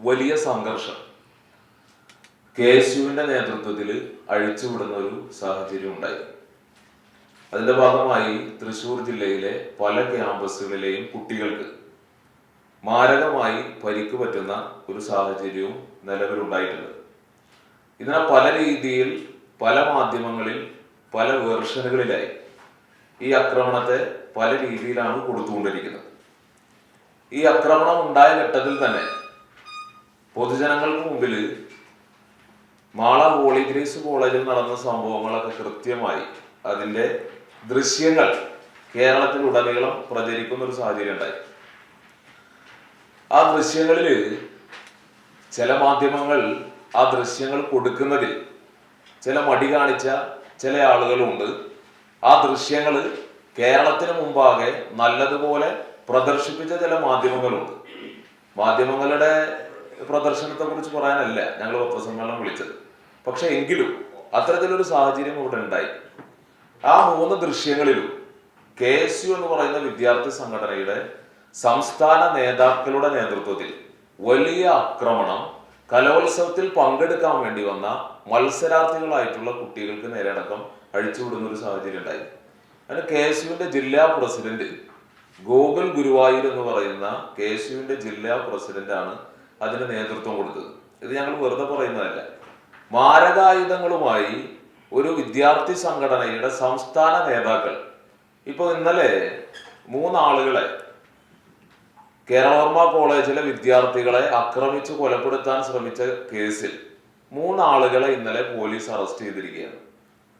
വലിയ സംഘർഷം. K S യുവിന്റെ നേതൃത്വത്തിൽ അഴിച്ചുവിടുന്ന ഒരു സാഹചര്യം ഉണ്ടായി. അതിന്റെ ഭാഗമായി തൃശൂർ ജില്ലയിലെ പല ക്യാമ്പസുകളിലെയും കുട്ടികൾക്ക് മാരകമായി പരിക്ക് പറ്റുന്ന ഒരു സാഹചര്യവും നിലവിലുണ്ടായിട്ടുണ്ട്. ഇതിനെ പല രീതിയിൽ പല മാധ്യമങ്ങളിൽ പല വേർഷനുകളിലായി ഈ ആക്രമണത്തെ പല രീതിയിലാണ് കൊടുത്തുകൊണ്ടിരിക്കുന്നത്. ഈ ആക്രമണം ഉണ്ടായ ഘട്ടത്തിൽ തന്നെ പൊതുജനങ്ങൾക്ക് മുമ്പിൽ മാള ഹോളി ഗ്രേസ് കോളേജിൽ നടന്ന സംഭവങ്ങളൊക്കെ കൃത്യമായി അതിന്റെ ദൃശ്യങ്ങൾ കേരളത്തിൽ ഉടനീളം പ്രചരിക്കുന്ന ഒരു സാഹചര്യം ഉണ്ടായി. ആ ദൃശ്യങ്ങളിൽ ചില മാധ്യമങ്ങൾ ആ ദൃശ്യങ്ങൾ കൊടുക്കുന്നതിൽ ചില മടി കാണിച്ച ചില ആളുകളുണ്ട്. ആ ദൃശ്യങ്ങൾ കേരളത്തിന് മുമ്പാകെ നല്ലതുപോലെ പ്രദർശിപ്പിച്ച ചില മാധ്യമങ്ങളുണ്ട്. മാധ്യമങ്ങളുടെ പ്രദർശനത്തെ കുറിച്ച് പറയാനല്ല ഞങ്ങൾ പത്രസമ്മേളനം വിളിച്ചത്. പക്ഷെ എങ്കിലും അത്തരത്തിലൊരു സാഹചര്യം ഇവിടെ ഉണ്ടായി. ആ മൂന്ന് ദൃശ്യങ്ങളിലും കെ എസ് യു എന്ന് പറയുന്ന വിദ്യാർത്ഥി സംഘടനയുടെ സംസ്ഥാന നേതാക്കളുടെ നേതൃത്വത്തിൽ വലിയ ആക്രമണം കലോത്സവത്തിൽ പങ്കെടുക്കാൻ വേണ്ടി വന്ന മത്സരാർത്ഥികളായിട്ടുള്ള കുട്ടികൾക്ക് നേരെയടക്കം അഴിച്ചുവിടുന്ന ഒരു സാഹചര്യം ഉണ്ടായി. അതിന് കെ എസ് യുവിന്റെ ജില്ലാ പ്രസിഡന്റ് ഗോകുൽ ഗുരുവായൂർ എന്ന് പറയുന്ന കെ എസ് യുവിന്റെ ജില്ലാ പ്രസിഡന്റാണ് അതിന് നേതൃത്വം കൊടുത്തത്. ഇത് ഞങ്ങൾ വെറുതെ പറയുന്നതല്ല. മാരകായുധങ്ങളുമായി ഒരു വിദ്യാർത്ഥി സംഘടനയുടെ സംസ്ഥാന നേതാക്കൾ. ഇപ്പൊ ഇന്നലെ മൂന്നാളുകളെ കേരളവർമ്മ കോളേജിലെ വിദ്യാർത്ഥികളെ ആക്രമിച്ചു കൊലപ്പെടുത്താൻ ശ്രമിച്ച കേസിൽ മൂന്നാളുകളെ ഇന്നലെ പോലീസ് അറസ്റ്റ് ചെയ്തിരിക്കുകയാണ്.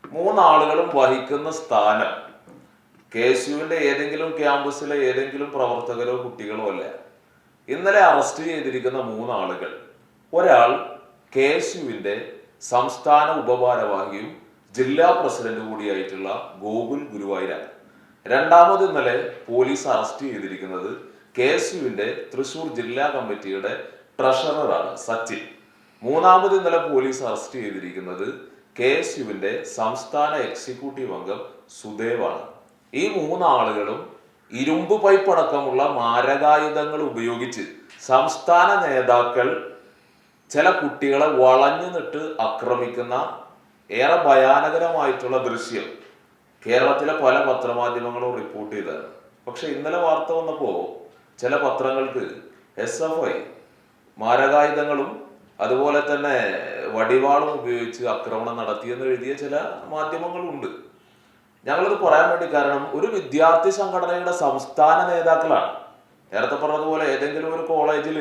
മൂന്നാളുകളും വഹിക്കുന്ന സ്ഥാനം കെ എസ് യുവിന്റെ ഏതെങ്കിലും ക്യാമ്പസിലെ ഏതെങ്കിലും പ്രവർത്തകരോ കുട്ടികളോ അല്ല. ഇന്നലെ അറസ്റ്റ് ചെയ്തിരിക്കുന്ന മൂന്നാളുകൾ. ഒരാൾ കെ എസ് യുവിന്റെ സംസ്ഥാന ഉപഭാരവാഹിയും ജില്ലാ പ്രസിഡന്റ് കൂടിയായിട്ടുള്ള ഗോകുൽ ഗുരുവായൂരാണ്. രണ്ടാമത് ഇന്നലെ പോലീസ് അറസ്റ്റ് ചെയ്തിരിക്കുന്നത് കെ എസ് യുവിന്റെ തൃശൂർ ജില്ലാ കമ്മിറ്റിയുടെ ട്രഷററാണ് സച്ചിൻ. മൂന്നാമത് ഇന്നലെ പോലീസ് അറസ്റ്റ് ചെയ്തിരിക്കുന്നത് കെ എസ് യുവിന്റെ സംസ്ഥാന എക്സിക്യൂട്ടീവ് അംഗം സുദേവാണ്. ഈ മൂന്നാളുകളും ഇരുമ്പ് പൈപ്പ് അടക്കമുള്ള മാരകായുധങ്ങൾ ഉപയോഗിച്ച് സംസ്ഥാന നേതാക്കൾ ചില കുട്ടികളെ വളഞ്ഞു നിട്ട് ആക്രമിക്കുന്ന ഏറെ ഭയാനകരമായിട്ടുള്ള ദൃശ്യം കേരളത്തിലെ പല പത്രമാധ്യമങ്ങളും റിപ്പോർട്ട് ചെയ്തതാണ്. പക്ഷെ ഇന്നലെ വാർത്ത വന്നപ്പോ ചില പത്രങ്ങൾക്ക് എസ് എഫ് ഐ മാരകായുധങ്ങളും അതുപോലെ തന്നെ വടിവാളും ഉപയോഗിച്ച് ആക്രമണം നടത്തിയെന്ന് എഴുതിയ ചില മാധ്യമങ്ങളുണ്ട്. ഞങ്ങളിത് പറയാൻ വേണ്ടി കാരണം ഒരു വിദ്യാർത്ഥി സംഘടനയുടെ സംസ്ഥാന നേതാക്കളാണ്. നേരത്തെ പറഞ്ഞതുപോലെ ഏതെങ്കിലും ഒരു കോളേജിൽ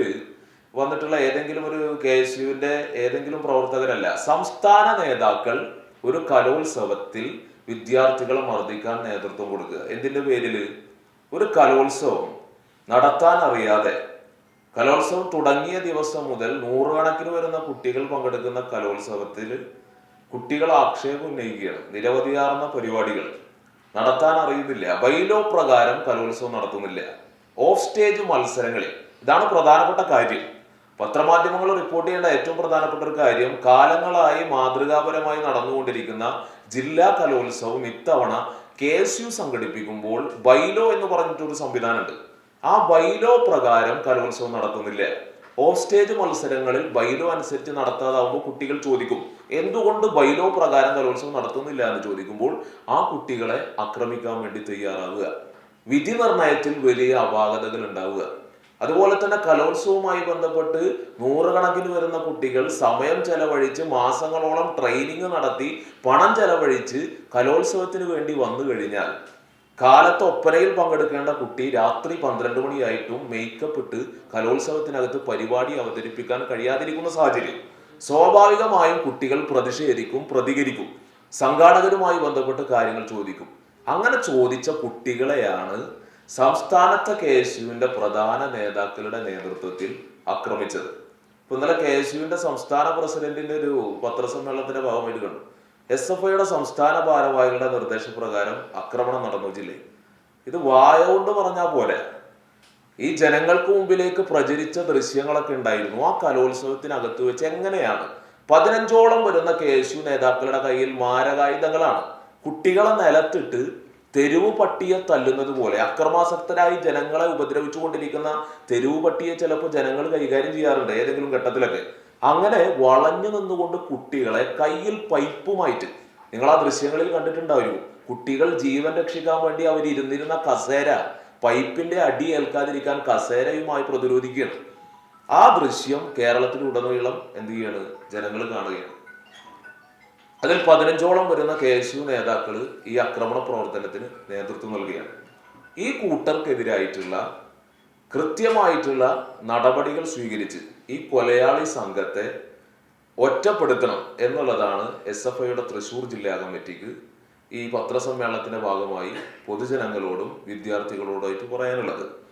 വന്നിട്ടുള്ള ഏതെങ്കിലും ഒരു കെ എസ് യുവിന്റെ ഏതെങ്കിലും പ്രവർത്തകരല്ല. സംസ്ഥാന നേതാക്കൾ ഒരു കലോത്സവത്തിൽ വിദ്യാർത്ഥികളെ മർദ്ദിക്കാൻ നേതൃത്വം കൊടുക്കുക. എന്തിന്റെ പേരിൽ ഒരു കലോത്സവം നടത്താൻ അറിയാതെ. കലോത്സവം തുടങ്ങിയ ദിവസം മുതൽ നൂറുകണക്കിന് വരുന്ന കുട്ടികൾ പങ്കെടുക്കുന്ന കലോത്സവത്തിൽ കുട്ടികൾ ആക്ഷേപം ഉന്നയിക്കുകയാണ്. നിരവധിയാർന്ന പരിപാടികൾ. നടത്താൻ അറിയുന്നില്ല. ബൈലോ പ്രകാരം കലോത്സവം നടത്തുന്നില്ല. ഓഫ് സ്റ്റേജ് മത്സരങ്ങളിൽ. ഇതാണ് പ്രധാനപ്പെട്ട കാര്യം. പത്രമാധ്യമങ്ങൾ റിപ്പോർട്ട് ചെയ്യേണ്ട ഏറ്റവും പ്രധാനപ്പെട്ട ഒരു കാര്യം കാലങ്ങളായി മാതൃകാപരമായി നടന്നുകൊണ്ടിരിക്കുന്ന ജില്ലാ കലോത്സവം ഇത്തവണ കെ എസ് യു സംഘടിപ്പിക്കുമ്പോൾ ബൈലോ എന്ന് പറഞ്ഞിട്ടൊരു സംവിധാനമുണ്ട്. ആ ബൈലോ പ്രകാരം കലോത്സവം നടത്തുന്നില്ല. ഓഫ് സ്റ്റേജ് മത്സരങ്ങളിൽ ബൈലോ അനുസരിച്ച് നടത്താതാവുമ്പോൾ കുട്ടികൾ ചോദിക്കും എന്തുകൊണ്ട് ബൈലോ പ്രകാരം കലോത്സവം നടത്തുന്നില്ല എന്ന് ചോദിക്കുമ്പോൾ ആ കുട്ടികളെ ആക്രമിക്കാൻ വേണ്ടി തയ്യാറാവുക. വിധി നിർണയത്തിൽ വലിയ അപാകതകൾ ഉണ്ടാവുക. അതുപോലെ തന്നെ കലോത്സവവുമായി ബന്ധപ്പെട്ട് നൂറുകണക്കിന് വരുന്ന കുട്ടികൾ സമയം ചെലവഴിച്ച് മാസങ്ങളോളം ട്രെയിനിങ് നടത്തി പണം ചെലവഴിച്ച് കലോത്സവത്തിന് വേണ്ടി വന്നു കഴിഞ്ഞാൽ കാലത്ത് ഒപ്പരയിൽ പങ്കെടുക്കേണ്ട കുട്ടി രാത്രി പന്ത്രണ്ട് മണിയായിട്ടും മേക്കപ്പ് ഇട്ട് കലോത്സവത്തിനകത്ത് പരിപാടി അവതരിപ്പിക്കാൻ കഴിയാതിരിക്കുന്ന സാഹചര്യം. സ്വാഭാവികമായും കുട്ടികൾ പ്രതിഷേധിക്കും പ്രതികരിക്കും. സംഘാടകരുമായി ബന്ധപ്പെട്ട് കാര്യങ്ങൾ ചോദിക്കും. അങ്ങനെ ചോദിച്ച കുട്ടികളെയാണ് സംസ്ഥാനത്തെ കെ എസ് യുവിന്റെ പ്രധാന നേതാക്കളുടെ നേതൃത്വത്തിൽ ആക്രമിച്ചത്. ഇപ്പൊ ഇന്നലെ കെ എസ് യുവിന്റെ സംസ്ഥാന പ്രസിഡന്റിന്റെ ഒരു പത്രസമ്മേളനത്തിന്റെ ഭാഗമായിട്ട് കണ്ടു. എസ് എഫ് ഐയുടെ സംസ്ഥാന ഭാരവാഹികളുടെ നിർദ്ദേശപ്രകാരം ആക്രമണം നടന്നു ജില്ലയിൽ. ഇത് വായ കൊണ്ട് പറഞ്ഞാൽ പോലെ ഈ ജനങ്ങൾക്ക് മുമ്പിലേക്ക് പ്രചരിച്ച ദൃശ്യങ്ങളൊക്കെ ഉണ്ടായിരുന്നു. ആ കലോത്സവത്തിനകത്ത് വെച്ച് എങ്ങനെയാണ്? പതിനഞ്ചോളം വരുന്ന കെ എസ് യു നേതാക്കളുടെ കയ്യിൽ മാരകായുധങ്ങളാണ്. കുട്ടികളെ നിലത്തിട്ട് തെരുവ് പട്ടിയെ തല്ലുന്നത് പോലെ അക്രമാസക്തരായി ജനങ്ങളെ ഉപദ്രവിച്ചു കൊണ്ടിരിക്കുന്ന തെരുവ് പട്ടിയെ ചിലപ്പോൾ ജനങ്ങൾ കൈകാര്യം ചെയ്യാറുണ്ട് ഏതെങ്കിലും ഘട്ടത്തിലൊക്കെ. അങ്ങനെ വളഞ്ഞു നിന്നുകൊണ്ട് കുട്ടികളെ കയ്യിൽ പൈപ്പുമായിട്ട് നിങ്ങൾ ആ ദൃശ്യങ്ങളിൽ കണ്ടിട്ടുണ്ടാവും കുട്ടികൾ ജീവൻ രക്ഷിക്കാൻ വേണ്ടി അവർ കസേര പൈപ്പിന്റെ അടി ഏൽക്കാതിരിക്കാൻ കസേരയുമായി പ്രതിരോധിക്കുകയാണ്. ആ ദൃശ്യം കേരളത്തിലുടനീളം എന്ത് ചെയ്യാണ്? ജനങ്ങൾ കാണുകയാണ്. അതിൽ പതിനഞ്ചോളം വരുന്ന കെ എസ് യു നേതാക്കൾ ഈ ആക്രമണ പ്രവർത്തനത്തിന് നേതൃത്വം നൽകുകയാണ്. ഈ കൂട്ടർക്കെതിരായിട്ടുള്ള കൃത്യമായിട്ടുള്ള നടപടികൾ സ്വീകരിച്ച് ഈ കൊലയാളി സംഘത്തെ ഒറ്റപ്പെടുത്തണം എന്നുള്ളതാണ് എസ് എഫ് ഐയുടെ തൃശൂർ ജില്ലാ കമ്മിറ്റിക്ക് ഈ പത്രസമ്മേളനത്തിന്റെ ഭാഗമായി പൊതുജനങ്ങളോടും വിദ്യാർത്ഥികളോടുമായിട്ട് പറയാനുള്ളത്.